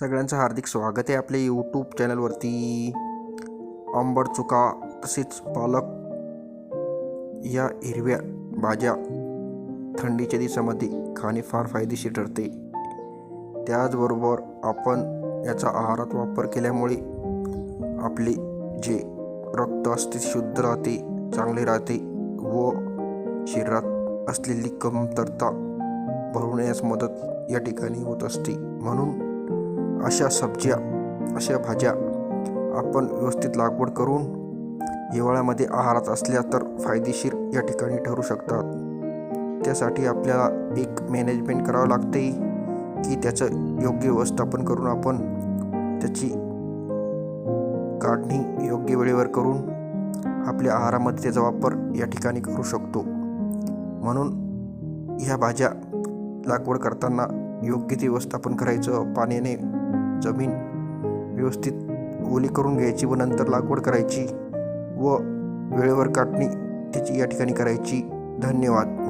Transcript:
सगळ्यांचं हार्दिक स्वागत आहे आपल्या यूट्यूब चॅनलवरती आंबट चुका तसेच पालक या हिरव्या भाज्या थंडीच्या दिवसामध्ये खाणे फार फायदेशीर ठरते. त्याचबरोबर आपण याचा आहारात वापर केल्यामुळे आपले जे रक्त असते शुद्ध राहते चांगले राहते व शरीरात असलेली कमतरता भरून मदत या ठिकाणी होत असते. म्हणून अशा सब्ज्या अशा भाज्या आपण व्यवस्थित लागवड करून हिवाळ्यामध्ये आहारात असल्या तर फायदेशीर या ठिकाणी ठरू शकतात. त्यासाठी आपल्याला एक मॅनेजमेंट करावं लागते की त्याचं योग्य व्यवस्थापन करून आपण त्याची काढणी योग्य वेळेवर करून आपल्या आहारामध्ये त्याचा वापर या ठिकाणी करू शकतो. म्हणून ह्या भाज्या लागवड करताना योग्य ते व्यवस्थापन करायचं पाण्याने जमीन व्यवस्थित ओली करून घ्यायची व नंतर लागवड करायची व वेळेवर काटणी त्याची या ठिकाणी करायची. धन्यवाद.